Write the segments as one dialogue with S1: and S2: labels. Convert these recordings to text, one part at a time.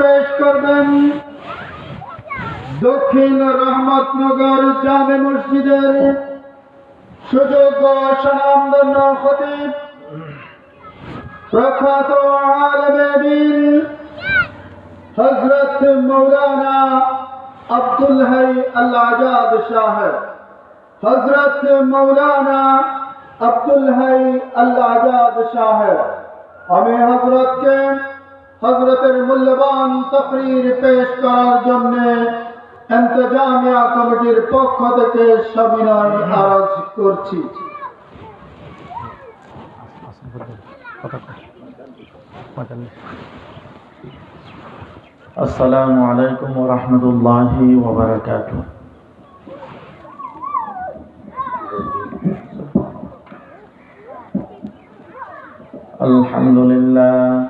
S1: পেশ করবেন দক্ষিণ রহমতনগর জামে মসজিদের সুযোগ্য স্বনামধন্য খতিব, প্রখ্যাত আলমে দিন হজরত মৌলানা আব্দুল হাই আল আজাদ সাহেব হজরত মৌলানা আব্দুল হাই আল আজাদ সাহেব আমি হজরতকে হজরতের মূল্যবান তকরির পেশ করার জন্য এন্তজামিয়া কমিটির পক্ষ থেকে সবিনয় আরজ করছি।
S2: আসসালামু আলহামদুলিল্লাহ।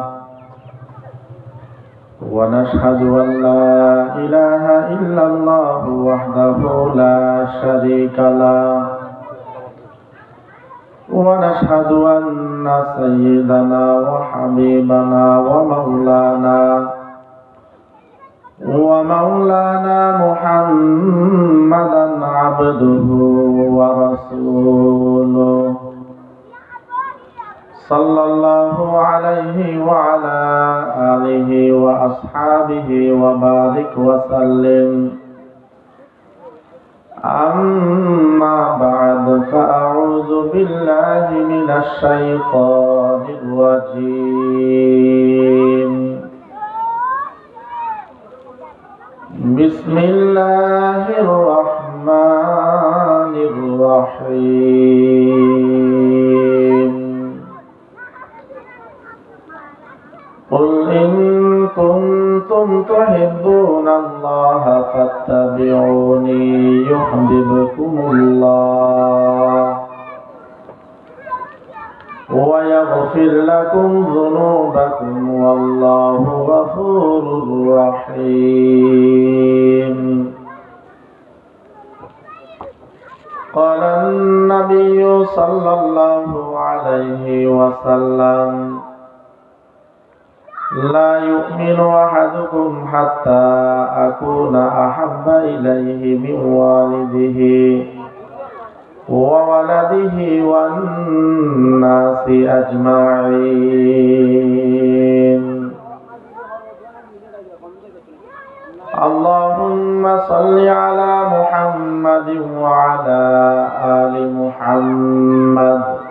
S2: ونشهد أن لا إله إلا الله وحده لا شريك له ونشهد أن سيدنا وحبيبنا ومولانا ومولانا محمدا عبده ورسوله صلى الله عليه وعلى آله وأصحابه وبارك وسلم أما بعد فأعوذ بالله من الشيطان الرجيم بسم الله الرحمن الرحيم قل إن كنتم تحبون الله فاتبعوني يحببكم الله ويغفر لكم ذنوبكم والله غفور رحيم قال النبي صلى الله عليه وسلم لا يؤمن أحدكم حتى أكون أحب إليه من والده وولده والناس أجمعين. اللهم صل على محمد وعلى آل محمد.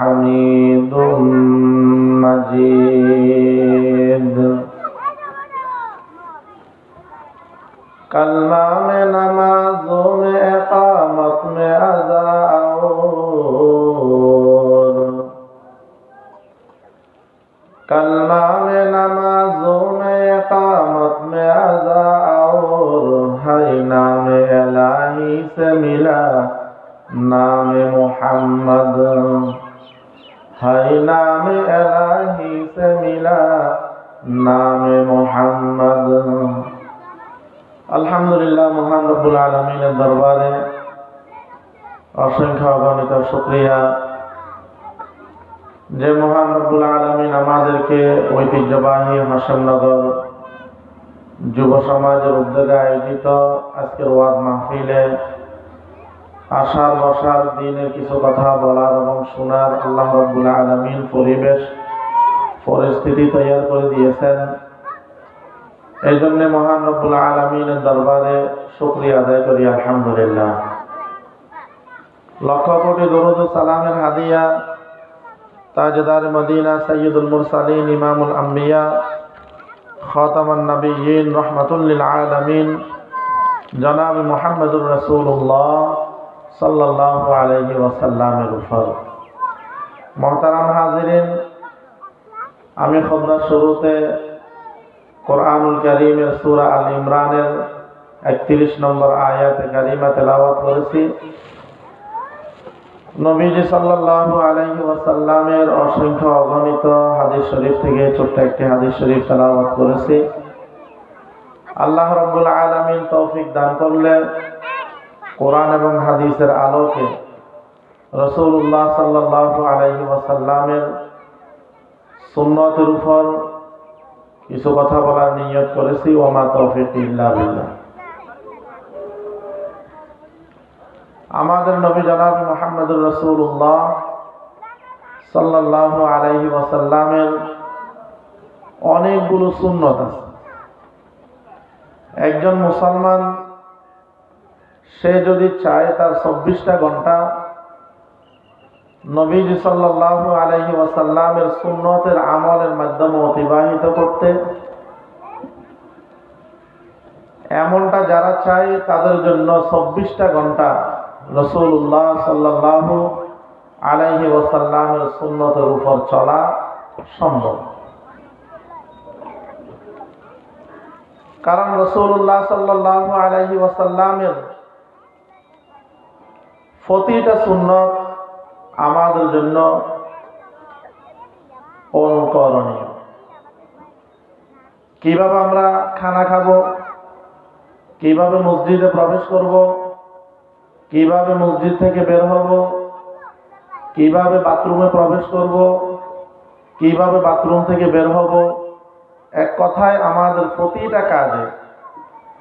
S2: حميد مجيد کلمہ হাসননগর যুব সমাজের উদ্যোগে আয়োজিত আজকের ওয়াজ মাহফিলে আসার বসার দিনের কিছু কথা বলার এবং শোনার আল্লাহ রব্বুল আলমিন পরিবেশ, পরিস্থিতি তৈরি করে দিয়েছেন। এই জন্য মহান রব্বুল আলমিনের দরবারে শুক্রিয়া আদায় করি, আলহামদুলিল্লাহ। লক্ষ কোটি দরুদ সালামের হাদিয়া, তাজদার মদিনা সৈয়দুল মুরসালিন, ইমামুল আম্বিয়া খাতামান নবীন রহমতুল্লিল আলমিন। জনাব মোহাম্মদুর রসুল্লাহ সাল্লাহ আলহি ওয়াসাল্লামের উপর। মহতারাম হাজিরিন, আমি খবরার শুরুতে কোরআনুল করিমের সুরা আল ইমরানের একত্রিশ নম্বর আয়াতে কারিমা তেলাওয়াত করেছি। নবীজি সাল্লাল্লাহু আলাইহি ওয়াসাল্লামের অসংখ্য অগণিত হাদিস শরীফ থেকে ছোট্ট একটি হাদিস শরীফ তেলাওয়াত করেছি। আল্লাহ রাব্বুল আলামিন তৌফিক দান করলে কোরআন এবং হাদিসের আলোকে। রসুল্লাহ সাল্লাল্লাহু আলাইহি ওয়াসাল্লামের সুন্নতের উপর কিছু কথা বলার নিয়ত করেছি। ওমা তৌফিক ইল্লা বিল্লাহ। আমাদের নবী জনাব মোহাম্মদুর রসুল্লাহ সাল্লাহ আলাইহি ওয়াসাল্লামের অনেকগুলো সুন্নত আছে। একজন মুসলমান, সে যদি চায় তার চব্বিশটা ঘণ্টা নবীজি সাল্লাহ আলাইহি ওয়াসাল্লামের সুন্নতের আমলের মাধ্যমে অতিবাহিত করতে, এমনটা যারা চায় তাদের জন্য চব্বিশটা ঘণ্টা রসুল্লাহ সাল্লাহ আলাইহি ওয়াসাল্লামের সুন্নতের উপর চলা সম্ভব। কারণ রসুল্লাহ সাল্লাহ আলাইহি ওয়াসাল্লামের প্রতিটা সুন্নত আমাদের জন্য অনুকরণীয়। কীভাবে আমরা খানা খাব? কীভাবে মসজিদে প্রবেশ করব? কীভাবে মসজিদ থেকে বের হব? কীভাবে বাথরুমে প্রবেশ করব? কীভাবে বাথরুম থেকে বের হব? এক কথায় আমাদের প্রতিটা কাজে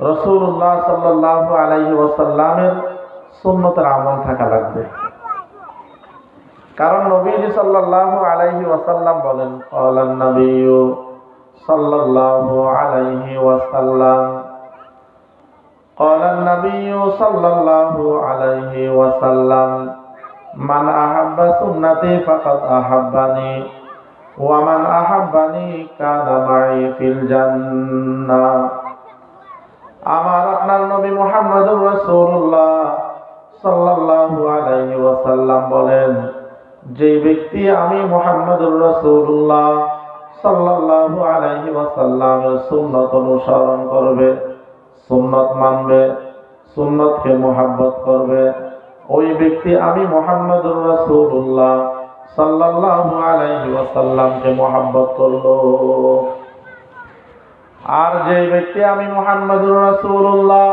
S2: রসুল্লাহ সাল্লাহ আলাইহি ওয়াসাল্লামের সুন্নতের আমল থাকা লাগবে। কারণ নবীজি সাল্লাল্লাহু আলাইহি ওয়াসাল্লাম বলেন নবিয়্যু সাল্লাল্লাহু আলাইহি ওয়াসাল্লাম। قال النبي صلى الله عليه وسلم من أحب سنتي فقد أحبني ومن أحبني كان معي في الجنة আমার আপনার নবী মুহাম্মদুর রাসূলুল্লাহ সাল্লাল্লাহু আলাইহি ওয়াসাল্লাম বলেন যে ব্যক্তি আমি মুহাম্মদুর রাসূলুল্লাহ সাল্লাল্লাহু আলাইহি ওয়াসাল্লামের সুন্নাত অনুসরণ করবে সুন্নত মানবে, সুন্নতকে মোহাব্বত করবে। ওই ব্যক্তি আমি মোহাম্মদুর রাসূলুল্লাহ সাল্লাল্লাহু আলাইহি ওয়াসাল্লামকে মোহাব্বত করল। আর যে ব্যক্তি আমি মোহাম্মদুর রাসূলুল্লাহ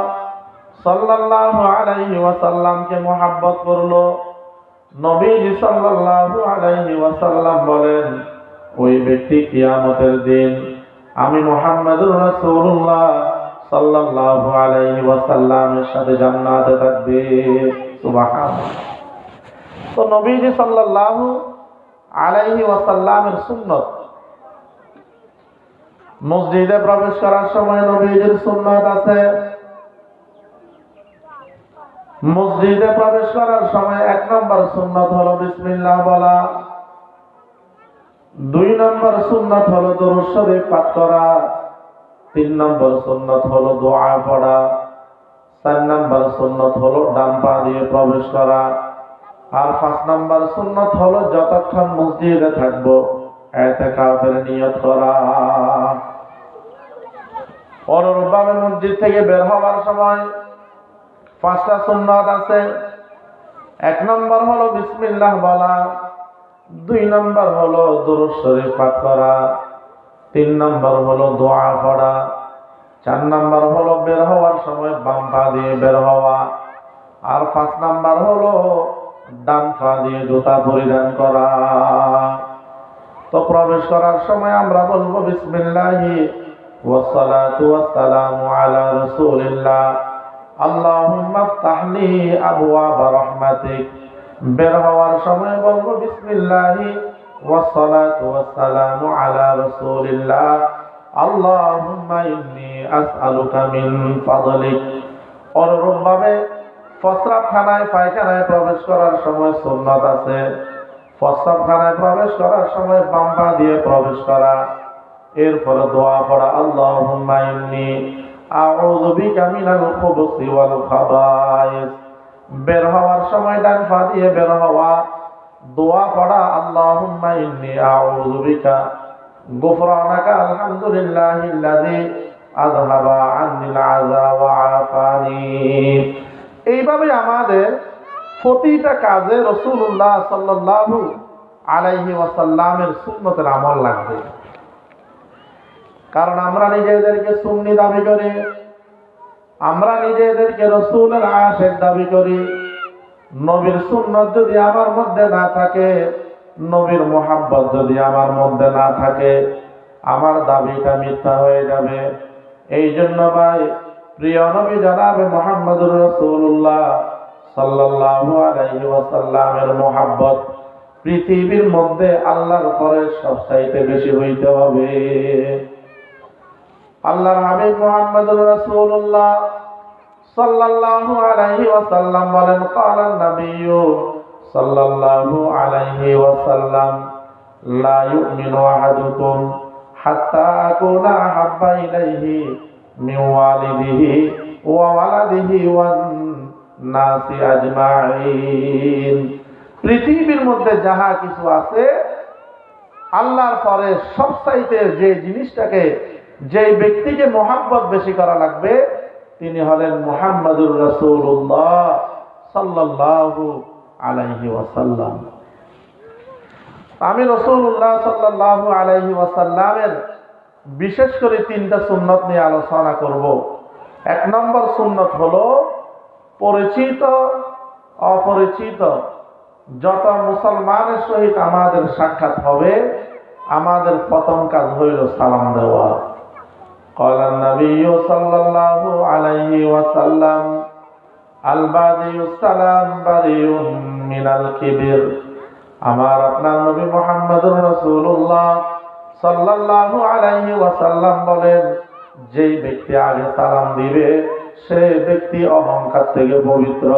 S2: সাল্লাল্লাহু আলাইহি ওয়াসাল্লামকে মোহাব্বত করল, নবীজি সাল্লাল্লাহু আলাইহি ওয়াসাল্লাম বলেন, ওই ব্যক্তি কিয়ামতের দিন আমি মোহাম্মদুর রাসূলুল্লাহ সাল্লাল্লাহু আলাইহি ওয়াসাল্লামের সাথে জান্নাতে থাকবে। সুবহানাল্লাহ। তো নবীজি সাল্লাল্লাহু আলাইহি ওয়াসাল্লামের মসজিদে প্রবেশ করার সময় নবীজির সুন্নত আছে। মসজিদে প্রবেশ করার সময় এক নম্বর সুন্নত হলো বিসমিল্লাহ বলা। দুই নম্বর সুন্নত হলো দরুদ শরীফ পাঠ করা। তিন নম্বর সুন্নত হলো দোয়া পড়া, চার নম্বর সুন্নত হলো ডান পা দিয়ে প্রবেশ করা, আর পাঁচ নম্বর সুন্নত হলো যতক্ষণ মসজিদে থাকব, এতে কাফের নিয়ত করা। অনুরূপভাবে মসজিদ থেকে বের হওয়ার সময় পাঁচটা সুন্নত আছে। এক নম্বর হলো বিসমিল্লাহ বলা, দুই নম্বর হলো দুরুদ শরীফ পাঠ করা তিন নম্বর হলো দোয়া পড়া, চার নম্বর হলো বের হওয়ার সময় বাম পা দিয়ে বের হওয়া, আর পাঁচ নাম্বার হলো ডান পা দিয়ে জুতা পরিধান করা। তো প্রবেশ করার সময় আমরা বলব, বিসমিল্লাহি ওয়াসসালাতু ওয়াসসালামু আলা রাসূলিল্লাহ। আল্লাহুম্মা ইফতাহলি আবওয়াব রাহমাতিক। বের হওয়ার সময় বলব, বিসমিল্লাহি ওয়াসসালাতু ওয়াসসালামু আলা রাসূলিল্লাহ আল্লাহুম্মা ইন্নী আসআলুকা মিন ফাদলিক অনুরূপভাবে ফসরাবখানায় পায়খানায় প্রবেশ করার সময় সুন্নত আছে। প্রস্তাবখানায় প্রবেশ করার সময় বাম্পা দিয়ে প্রবেশ করা। এরপরে দোয়া পড়া, আল্লাহুম্মা ইন্নী আউযু বিকা মিনাল খুবুসি ওয়াল খাবায়েস বের হওয়ার সময় ডান পা দিয়ে বের হওয়া দোয়া পড়া, আল্লাহুম্মা আউযু বিকা গুফরানাকা আলহামদুলিল্লাহিল্লাযী আযহাবা আন্নিল আযা ওয়া এইভাবে আমাদের প্রতিটা কাজে রসুল্লাহ সাল্লাল্লাহু আলাইহি ওয়াসাল্লামের সুন্নতের আমল লাগবে। কারণ আমরা নিজেদেরকে সুন্নি দাবি করি, আমরা নিজেদেরকে রসুলের আশের দাবি করি নবীর সুন্নত যদি আমার মধ্যে না থাকে, নবীর মোহাব্বত যদি আমার মধ্যে না থাকে, আমার দাবিটা মিথ্যা হয়ে যাবে। এই জন্য ভাই, প্রিয় নবী জানাবে মোহাম্মদুর রসুল্লাহ সাল্লাল্লাহু আলাইহি ওয়াসাল্লামের মোহাব্বত পৃথিবীর মধ্যে আল্লাহর পরে সবচাইতে বেশি হইতে হবে। আল্লাহর হাবিব মোহাম্মদুর রাসূলুল্লাহ সাল্লাল্লাহু আলাইহি ওয়াসাল্লাম বলেন ক্বালান নাবিয়্যু সাল্লাল্লাহু আলাইহি ওয়াসাল্লাম, লা ইউমিনু আহাদুকুম হাত্তা আকুনা আহাব্বা ইলাইহি মিন ওয়ালিদিহি ওয়া ওয়ালাদিহি ওয়ান নাসি আজমাইন পৃথিবীর মধ্যে যাহা কিছু আছে, আল্লাহর পরে সবচাইতে যে জিনিসটাকে, যে ব্যক্তিকে মোহাব্বত বেশি করা লাগবে তিনি হলেন মোহাম্মদুর রসুল্লাহ সাল্লাল্লাহু আলাইহি ওয়াসাল্লাম। আমি রসুল্লাহ সাল্লাল্লাহু আলাইহি ওয়াসাল্লামের বিশেষ করে তিনটা সুন্নত নিয়ে আলোচনা করব। এক নম্বর সুন্নত হলো পরিচিত, অপরিচিত, যত মুসলমানের সহিত আমাদের সাক্ষাৎ হবে, আমাদের প্রথম কাজ হইল সালাম দেওয়া। قال النبي صلى الله عليه وسلم البادي السلام بريء من الكبر আমার আপনার নবী মোহাম্মদুর রাসূলুল্লাহ সাল্লাল্লাহু আলাইহি ওয়াসাল্লাম বলেন যেই ব্যক্তি আগে সালাম দিবে সে ব্যক্তি অহংকার থেকে পবিত্র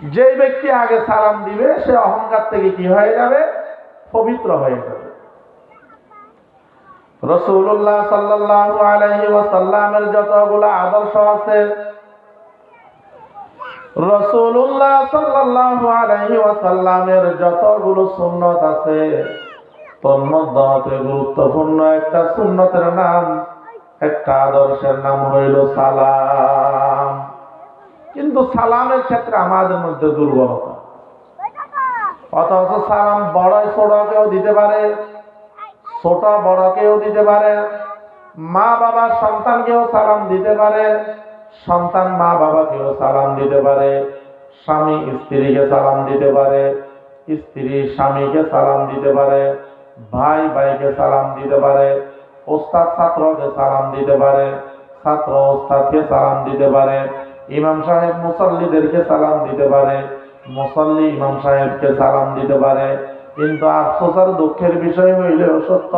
S2: যেই ব্যক্তি আগে সালাম দিবে সে অহংকার থেকে কি হয়ে যাবে পবিত্র হয়ে যাবে রসুল্লাহ সাল্লাল্লাহু আলাইহি ওয়াসাল্লামের যতগুলো আদর্শ আছে, রসুল্লাহ সাল্লাল্লাহু আলাইহি ওয়াসাল্লামের যতগুলো সুন্নত আছে তন্মধ্যে গুরুত্বপূর্ণ একটা সুন্নতের নাম, একটা আদর্শের নাম হইল সালাম। কিন্তু সালামের ক্ষেত্রে আমাদের মধ্যে দুর্বলতা। অথচ সালাম বড় ছোট কেউ দিতে পারে ছোট বড় কেউ দিতে পারে মা বাবা সন্তানকেও সালাম দিতে পারে সন্তান মা বাবাকেও সালাম দিতে পারে স্বামী স্ত্রীকে সালাম দিতে পারে স্ত্রী স্বামীকে সালাম দিতে পারে ভাই ভাইকে সালাম দিতে পারে ওস্তাদ ছাত্রকে সালাম দিতে পারে ছাত্র ওস্তাদকে সালাম দিতে পারে ইমাম সাহেব মুসল্লিদেরকে সালাম দিতে পারে মুসল্লি ইমাম সাহেবকে সালাম দিতে পারে কিন্তু আফসোস আর দুঃখের বিষয় হইলেও সত্য,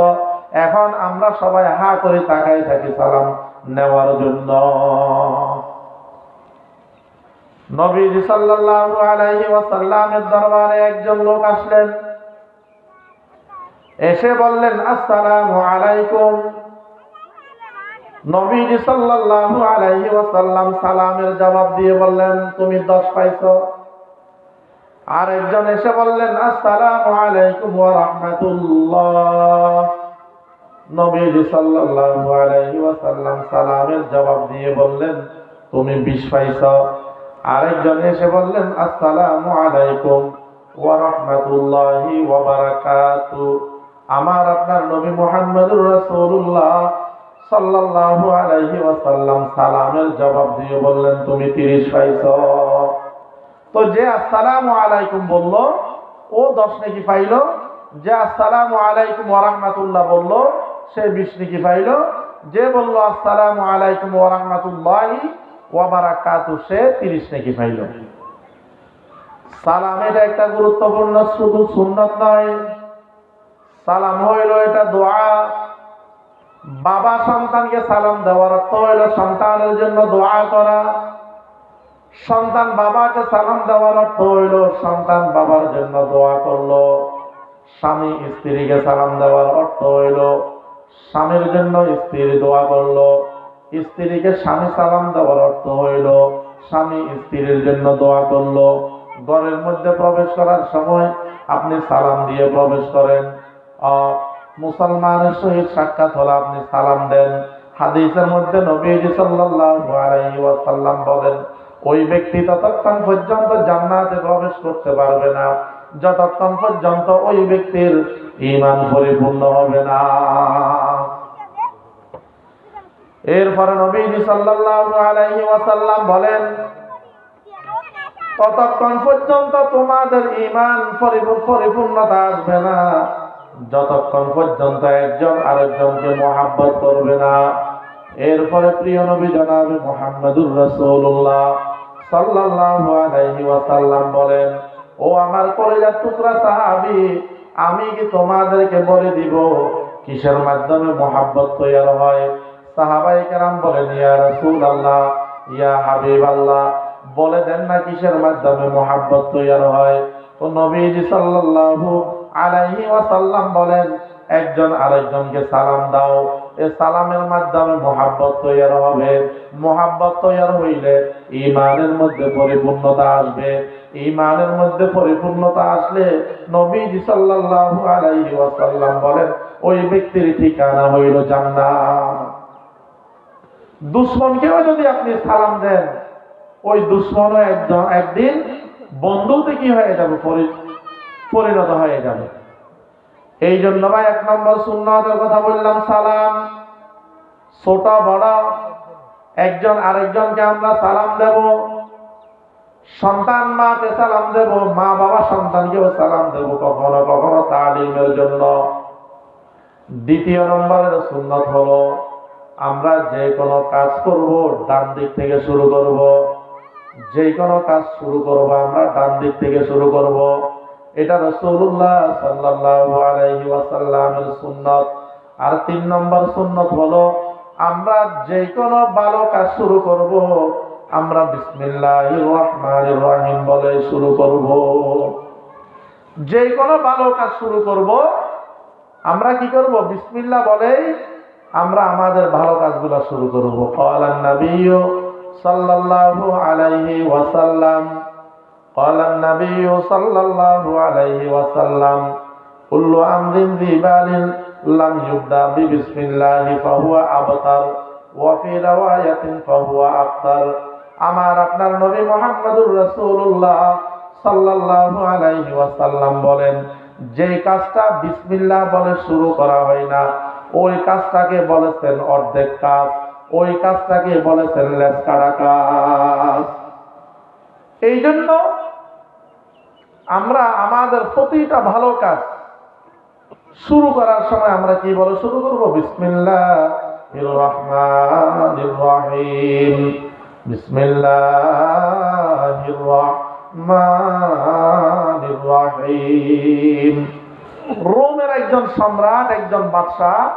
S2: এখন আমরা সবাই হা করে তাকাই থাকি সালাম নেওয়ার জন্য। নবীজি সাল্লাল্লাহু আলাইহি ওয়াসাল্লামের দরবারে একজন লোক আসলেন। এসে বললেন, আসসালামু আলাইকুম। নবীজি সাল্লাল্লাহু আলাইহি ওয়াসাল্লাম সালামের জবাব দিয়ে বললেন, তুমি দশ পাইছো। আর একজন এসে বললেন, আসসালামু আলাইকুম ওয়া রাহমাতুল্লাহ। নবীজি সাল্লাল্লাহু আলাইহি ওয়াসাল্লাম সালামের জবাব দিয়ে বললেন, তুমি বিশ পাইছো। আরেকজন এসে বললেন, আসসালামু আলাইকুম ওয়া রাহমাতুল্লাহি ওয়া বারাকাতু। আমার আপনার নবী মুহাম্মদুর রাসূলুল্লাহ সাল্লাল্লাহু আলাইহি ওয়াসাল্লাম সালামের জবাব দিয়ে বললেন, তুমি 30 পাইছো। তো যে আসসালামু আলাইকুম বলল, ও 10 নাকি পাইলো। যে আসসালামু আলাইকুম ওরহমাতুল্লাহ বলল, সে বিশ নেকি পাইল। যে বলল, আসসালাম আলাইকুম ওরহমাতুল্লাহি ওয়াবারাকাতু সে তিরিশ নেকি পাইল। সালাম এটা একটা গুরুত্বপূর্ণ শুধু সুন্নত নয়। সালাম হইল এটা দোয়া। বাবা সন্তানকে সালাম দেওয়ার অর্থ হইল সন্তানের জন্য দোয়া করা। সন্তান বাবাকে সালাম দেওয়ার অর্থ হইল, সন্তান বাবার জন্য দোয়া করল। স্বামী স্ত্রীকে সালাম দেওয়ার অর্থ হইল, স্বামীর জন্য স্ত্রী দোয়া করল। স্ত্রীকে স্বামী সালাম দেওয়ার অর্থ হইল, স্বামী স্ত্রীর জন্য দোয়া করল। ঘরের মধ্যে প্রবেশ করার সময় আপনি সালাম দিয়ে প্রবেশ করেন। মুসলমানের সহিত সাক্ষাৎ হলে আপনি সালাম দেন। হাদিসের মধ্যে নবীজি সাল্লাল্লাহু আলাইহি বলেন ওই ব্যক্তি ততক্ষণ পর্যন্ত জান্নাতে প্রবেশ করতে পারবে না, যতক্ষণ পর্যন্ত ওই ব্যক্তির ঈমান পরিপূর্ণ হবে না। এরপরে নবীজি সাল্লাল্লাহু আলাইহি ওয়াসাল্লাম বলেন, ততক্ষণ পর্যন্ত তোমাদের ইমান পরিপূর্ণতা আসবে না, যতক্ষণ পর্যন্ত একজন আরেকজনকে মহাব্বত করবে না। এরপরে প্রিয় নবী জনাবে মোহাম্মদুর রাসূলুল্লাহ। সাল্লাল্লাহু আলাইহি ওয়াসাল্লাম বলেন, ও আমার কলেজার টুকরা সাহাবী, আমি কি তোমাদেরকে বলে দিব, কিসের মাধ্যমে মহাব্বত তৈরি হয়? সাহাবাই কেরাম বলেন, ইয়া রাসূলুল্লাহ, ইয়া হাবিবাল্লাহ, বলে দেন না কিসের মাধ্যমে মোহাব্বত তৈরি হয়? তো নবীজি সাল্লাল্লাহু আলাইহি ওয়াসাল্লাম বলেন, একজন আরেকজনকে সালাম দাও সালামের মাধ্যমে মোহাব্বত তৈরি হবে। মোহাব্বত তৈরি হইলে ইমানের মধ্যে পরিপূর্ণতা আসবে। ইমানের মধ্যে পরিপূর্ণতা আসলে নবীজি সাল্লাল্লাহু আলাইহি ওয়াসাল্লাম বলেন, ওই ব্যক্তির ঠিকানা হইল জান্নাত। দুশ্মনকেও যদি আপনি সালাম দেন, ওই দুশ্মনও একদিন বন্ধুতে কি হয়ে যাবে? পরিণত হয়ে যাবে। এই জন্য ভাই এক নম্বর সুন্নতের কথা বললাম, সালাম। ছোট, বড়, একজন আরেকজনকে আমরা সালাম দেব। সন্তান মাকে সালাম দেব, মা বাবা সন্তানকেও সালাম দেব কখনো কখনো তালিমের জন্য। দ্বিতীয় নম্বরের সুন্নত হলো, আমরা যে কোনো কাজ করব, ডান দিক থেকে শুরু করব। যে কোনো কাজ শুরু করব, আমরা ডান দিক থেকে শুরু করব। এটা রাসূলুল্লাহ সাল্লাল্লাহু আলাইহি ওয়াসাল্লামের সুন্নত। আর তিন নম্বর সুন্নত হলো, আমরা যে কোনো ভালো কাজ শুরু করব, আমরা বিসমিল্লাহির রহমানির রহিম বলে শুরু করব। যে কোনো ভালো কাজ শুরু করব, আমরা কি করব? বিসমিল্লাহ বলেই আমরা আমাদের ভালো কাজগুলো শুরু করব। ক্বালান নাবিয়্যু সাল্লাল্লাহু আলাইহি ওয়াসাল্লাম ক্বালান নাবিয়্যু সাল্লাল্লাহু আলাইহি ওয়াসাল্লাম কুল্লু আমরিন যিবালিন লাম ইউবদা বিবিসমিল্লাহি ফাহুয়া আবতার ওয়া ফি রাওয়ায়াতিন ফাহুয়া আফতার আমার আপনার নবী মুহাম্মদুর রাসূলুল্লাহ সাল্লাল্লাহু আলাইহি বলেন, যে কাজটা বিসমিল্লাহ বলে শুরু করা হয় না, ওই কাজটাকে বলেছেন অর্ধেক কাজ, ওই কাজটাকে বলেছেন লেস কাজ। এই জন্য আমরা আমাদের প্রতিটা ভালো কাজ শুরু করার সময় আমরা কি বলে শুরু করব? বিসমিল্লাহ রহমান রহিম। বিসমিল্লাহ রহমান রহিম। রোমের একজন সম্রাট, একজন বাদশাহ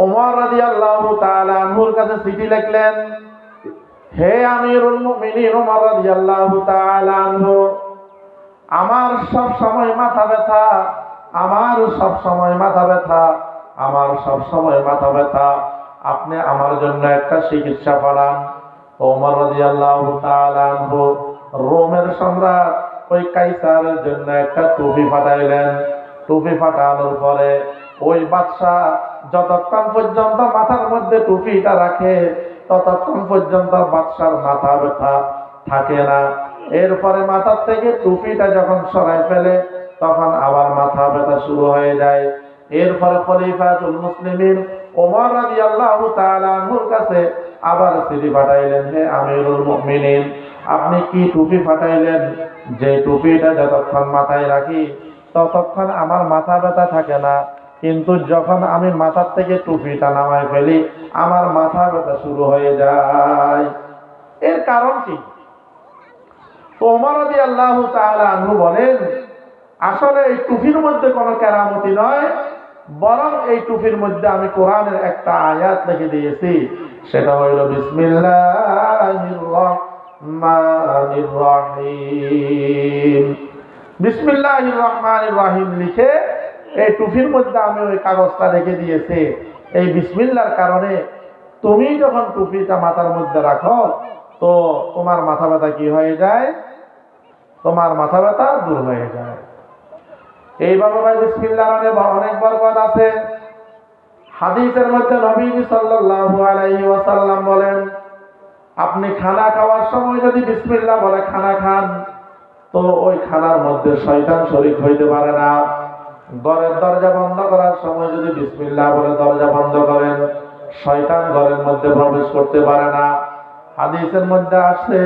S2: ওমর রাদিয়াল্লাহু তাআলা আনহুর কাছে চিঠি লিখলেন, হে আমিরুল মুমিনিন ওমর রাদিয়াল্লাহু তাআলা আনহু আমার সব সময় মাথা ব্যথা, আমার সব সময় মাথা ব্যথা, আমার সব সময় মাথা ব্যথা। আপনি আমার জন্য একটা চিকিৎসা পাঠান ওমর রাদিয়াল্লাহু তাআলা আনহু রোমের সম্রাট ওই কাইসারের জন্য একটা টুপি পাঠাইলেন টুপি পাঠানোর পরে ওই বাদশাহ যতক্ষণ পর্যন্ত মাথার মধ্যে টুপিটা রাখে, ততক্ষণ পর্যন্ত বাদশার মাথা ব্যথা থাকে না। এরপরে মাথার থেকে টুপিটা যখন সরাই ফেলে, তখন আবার মাথা ব্যথা শুরু হয়ে যায়। এরপরে খলিফাতুল মুসলিমিন ওমর রাদিয়াল্লাহু তাআলা আনহুর কাছে আবার চিঠি পাঠাইলেন, হে আমিরুল মুমিনিন, আপনি কি টুপি পাঠাইলেন যে টুপিটা যতক্ষণ মাথায় রাখি, ততক্ষণ আমার মাথা ব্যথা থাকে না। কিন্তু যখন আমি মাথার থেকে টুপিটা নামাই ফেলি, আমার মাথা ব্যথা শুরু হয়ে যায়। এর কারণ কি? তো ওমর রদি আল্লাহ আনহু বলেন, আসলে এই টুপির মধ্যে কোনো কেরামতি নয়, বরং এই টুপির মধ্যে আমি কোরআনের একটা আয়াত লিখে দিয়েছি। সেটা হইল বিসমিল্লাহির রহমানির রহিম লিখে এই টুপির মধ্যে আমি ওই কাগজটা রেখে দিয়েছি। এই বিসমিল্লার কারণে তুমি যখন টুপিটা মাথার মধ্যে রাখো, তো তোমার মাথা ব্যথা কি হয়ে যায়? তোমার মাথা ব্যথা দূর হয়ে যায়। এইভাবে ভাই বিসমিল্লাহ অনেক বরকত আছে, হাদিসের মধ্যে নবীজি সাল্লাল্লাহু আলাইহি ওয়াসাল্লাম বলেন, আপনি খানা খাওয়ার সময় যদি বিসমিল্লাহ বলে খানা খান, তো ওই খানার মধ্যে শয়তান শরীক হইতে পারে না। ঘরের দরজা বন্ধ করার সময় যদি বিসমিল্লাহ বলে দরজা বন্ধ করেন, শয়তান ঘরের মধ্যে প্রবেশ করতে পারে না। হাদিসের মধ্যে আসছে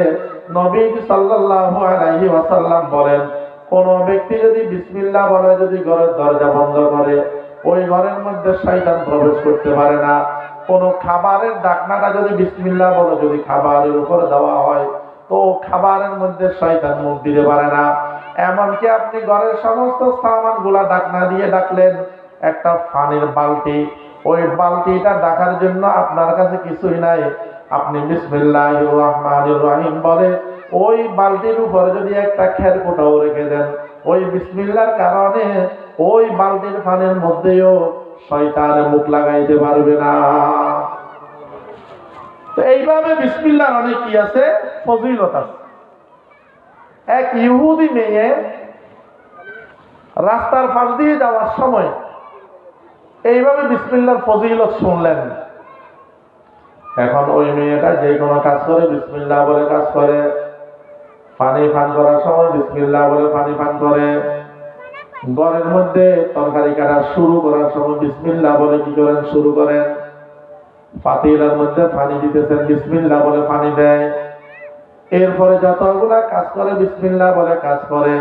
S2: নবীজি সাল্লাল্লাহু আলাইহি ওয়াসাল্লাম বলেন, কোন ব্যক্তি যদি বিসমিল্লাহ বলে, যদি ঘরের দরজা বন্ধ করে, ওই ঘরের মধ্যে শয়তান প্রবেশ করতে পারে না। কোন খাবারের ডাকনাটা যদি বিসমিল্লাহ বলে, যদি খাবারের উপরে দেওয়া হয়, তো খাবারের মধ্যে শয়তান মুখ দিতে পারে না। এমনকি আপনি ঘরের সমস্ত সামানগুলা ডাকনা দিয়ে ডাকলেন, একটা ফানের বালতি, ওই বালতিটা ডাকার জন্য আপনার কাছে কিছুই নাই। আপনি বিসমিল্লাহ বলে, ওই বালতির উপরে যদি একটা খের কোটাও রেখে দেন, ওই বিসমিল্লার কারণে ওই বালতির পানির মধ্যেও শয়তান মুখ লাগাইতে পারবে না। তো এইভাবে বিসমিল্লার অনেক কি আছে? ফজিলত আছে। এক ইহুদি মেয়ে রাস্তার পাশ দিয়ে যাওয়ার সময় এইভাবে বিসমিল্লার ফজিলত শুনলেন। এখন ওই মেয়েটা যে কোনো কাজ করে, বিসমিল্লাহ বলে কাজ করে। পানি পান করার সময় বিসমিল্লাহ বলে পানি পান করে। ঘরের মধ্যে তরকারি কাটা শুরু করার সময় বিসমিল্লাহ বলে কি করেন? শুরু করেন। পাতিলার মধ্যে পানি দিতেছেন, বিসমিল্লাহ বলে পানি দেয়। এরপরে যতগুলা কাজ করে, বিসমিল্লাহ বলে কাজ করে।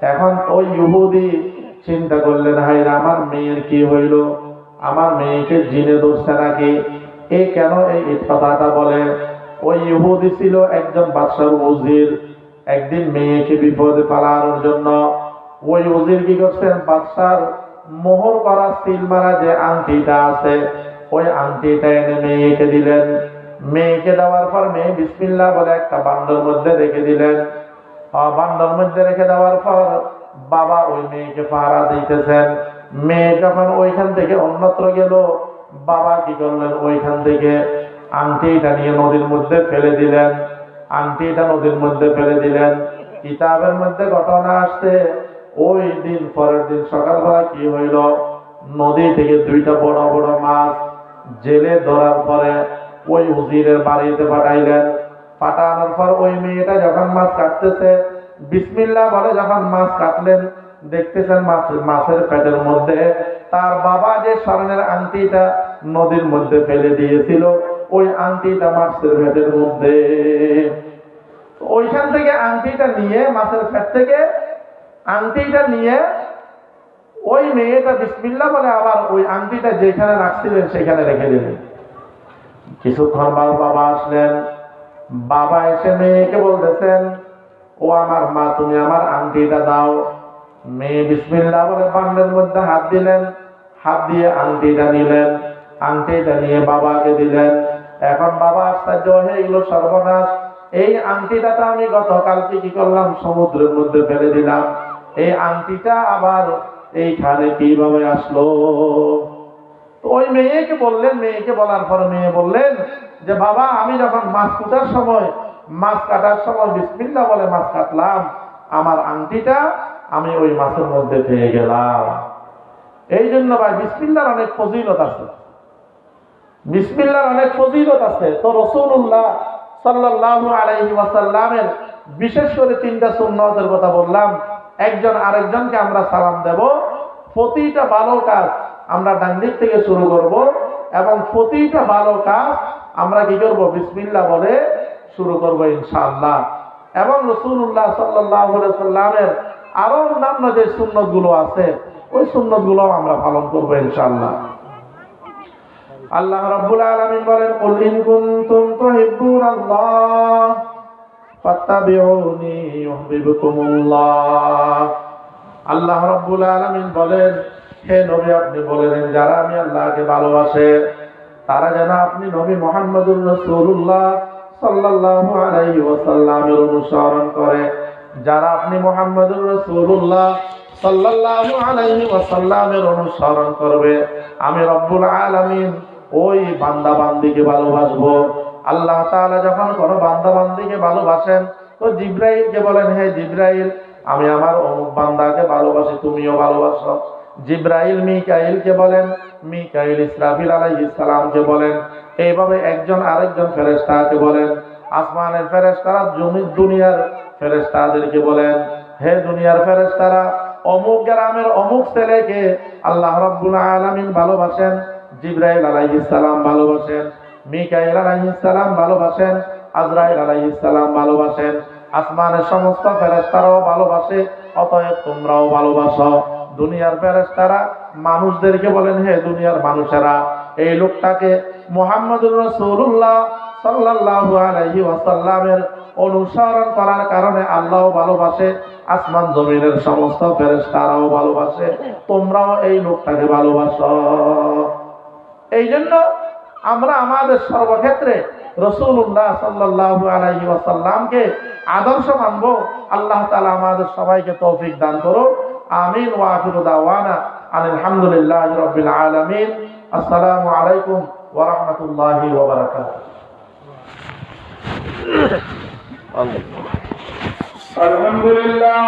S2: এখন ওই ইহুদি চিন্তা করলেন হাই আমার মেয়ের কি হইল? আমার মেয়েকে জিনে ধরছে নাকি? এ কেন এই কথাটা বলে? ওই ইহুদি ছিল একজন বাদশার উজির, একদিন মেয়েকে বিপদে পালানোর জন্য। ওই উজির কি করছেন? বাদশার মোহর করা সিল মারা যে আংটিটা আছে, ওই আংটিটা এনে মেয়েকে দিলেন। মেয়েকে দেওয়ার পর মেয়ে বিসমিল্লাহ বলে একটা বান্ডর মধ্যে রেখে দিলেন। বান্ডর মধ্যে রেখে দেওয়ার পর বাবা ওই মেয়েকে পাহারা দিতেছেন। মেয়ে যখন ওইখান থেকে অন্যত্র গেল বাবা কি করলেন? ওইখান থেকে আংটিটা নিয়ে নদীর মধ্যে ফেলে দিলেন। আংটিটা নদীর মধ্যে ফেলে দিলেন। কিতাবের মধ্যে ঘটনা আসছে। ওই দিন পরের দিন সকালবেলা কি হইল? নদী থেকে দুইটা বড় বড় মাছ জেলে ধরার পরে ওই উজিরের বাড়িতে পাঠাইলেন। পাঠানোর পর ওই মেয়েটা যখন মাছ কাটতেছে, বিসমিল্লাহ বলে যখন মাছ কাটলেন দেখতেছেন মাছ, মাছের পেটের মধ্যে। তার বাবা যে স্বর্ণের আংটিটা নদীর মধ্যে ফেলে দিয়েছিল, ওই আংটিটা মাছের পেটের মধ্যে। ওইখান থেকে আংটিটা নিয়ে, মাছের পেট থেকে আংটিটা নিয়ে ওই মেয়েটা বিসমিল্লা বলে আবার ওই আংটিটা যেখানে রাখছিলেন সেখানে রেখে দিলেন। কিছুক্ষণ পর বাবা আসলেন। বাবা এসে মেয়েকে বলতেছেন, ও আমার মা, তুমি আমার আংটিটা দাও। মেয়ে বিসমিল্লা বলে পান্ডের মধ্যে হাত দিলেন, হাত দিয়ে আংটিটা নিলেন, আংটিটা নিয়ে বাবাকে দিলেন। এখন বাবা আশ্চর্য হয়ে গেল সর্বনাশ। এই আংটিটা তো আমি গতকালকে কি করলাম? সমুদ্রের মধ্যে ফেলে দিলাম। এই আংটিটা আবার এইখানে কীভাবে আসলো? ওই মেয়েকে বললেন, মেয়েকে বলার পর মেয়ে বললেন যে, বাবা, আমি যখন মাছ কুটার সময়, মাছ কাটার সময় বিসমিল্লা বলে মাছ কাটলাম, আমার আংটিটা আমি ওই মাছের মধ্যে পেয়ে গেলাম। এই জন্য ভাই, বিসমিল্লার অনেক ফজিলত আছে। বিসমিল্লার অনেক ফজিলত আছে। তো রসুল্লাহ সাল্লাল্লাহু আলাইহি ওয়াসাল্লামের বিশেষ করে তিনটা সুন্নতের কথা বললাম। একজন আরেকজনকে আমরা সালাম দেব। প্রতিটা ভালো কাজ আমরা ডান দিক থেকে শুরু করব এবং প্রতিটা ভালো কাজ আমরা কি করব? বিসমিল্লাহ বলে শুরু করব ইনশাআল্লাহ। এবং রসুল্লাহ সাল্লাহ সাল্লামের আরও অন্যান্য যে সুন্নতগুলো আছে, ওই সুন্নতগুলো আমরা পালন করব ইনশাআল্লাহ। আল্লাহ রাব্বুল আলামিন বলেন, কুল ইন কুনতুম তুহিব্বুনাল্লাহ ফাত্তাবিউনি ইউহিব্বুকুমুল্লাহ। আল্লাহ রাব্বুল আলামিন বলেন, হে নবী, আপনি বলে দেন যারা আমি আল্লাহকে ভালোবাসে, তারা যেন আপনি নবী মুহাম্মদুর রাসূলুল্লাহ সাল্লাল্লাহু আলাইহি ওয়াসাল্লামের অনুসরণ করে। যারা আপনি মুহাম্মদুর রাসূলুল্লাহ সাল্লাল্লাহু আলাইহি ওয়াসাল্লামের অনুসরণ করবে, আমি রব্বুল আলামিন ওই বান্দা বান্দিকে ভালোবাসবো। আল্লাহ তাআলা যখন কোনো বান্দা বান্দিকে ভালোবাসেন, তো জিব্রাইলকে বলেন, হে জিব্রাইল, আমি আমার অমুক বান্দাকে ভালোবাসি, তুমিও ভালোবাসো। জিব্রাইল মিকাইলকে বলেন, মিকাইল ইসরাফিল আলাইহিস সালামকে বলেন, এইভাবে একজন আরেকজন ফেরেশতাকে বলেন আসমানের ফেরেশতারা, জমি দুনিয়ার ফেরেশতাদেরকে বলেন, হে দুনিয়ার ফেরেশতারা, অমুক গ্রামের অমুক ছেলেকে আল্লাহ রাব্বুল আলামিন ভালোবাসেন, জিব্রাইল আলাইহিস সালাম ভালোবাসেন, মিকাইল আলাইহিস সালাম ভালোবাসেন, আজরাইল আলাইহিস সালাম ভালোবাসেন, আসমানের সমস্ত ফেরেশতারাও ভালোবাসে, অতএব তোমরাও ভালোবাসো। দুনিয়ার ফেরেশতারা মানুষদেরকে বলেন, হে দুনিয়ার মানুষেরা এই লোকটাকে মুহাম্মদুর রাসূলুল্লাহ সাল্লাল্লাহু আলাইহি ওয়াসাল্লামের অনুসরণ করার কারণে আল্লাহ ভালোবাসে, আসমান জমিনের সমস্ত ফেরেশতারাও ভালোবাসে, তোমরাও এই লোকটাকে ভালোবাসো। এই জন্য আমরা আমাদের সর্বক্ষেত্রে রসুল্লাহ সাল্লাল্লাহু আলাইহি ওয়াসাল্লামকে আদর্শ মানব। আল্লাহ তাআলা আমাদের সবাইকে তৌফিক দান করো আমিন ওয়া আখিরু দাওয়ানা আলহামদুলিল্লাহি রাব্বিল আলামিন। আসসালামু আলাইকুম ওরহমতুল্লাহ
S1: ওবরাকাত আলহামদুলিল্লাহ।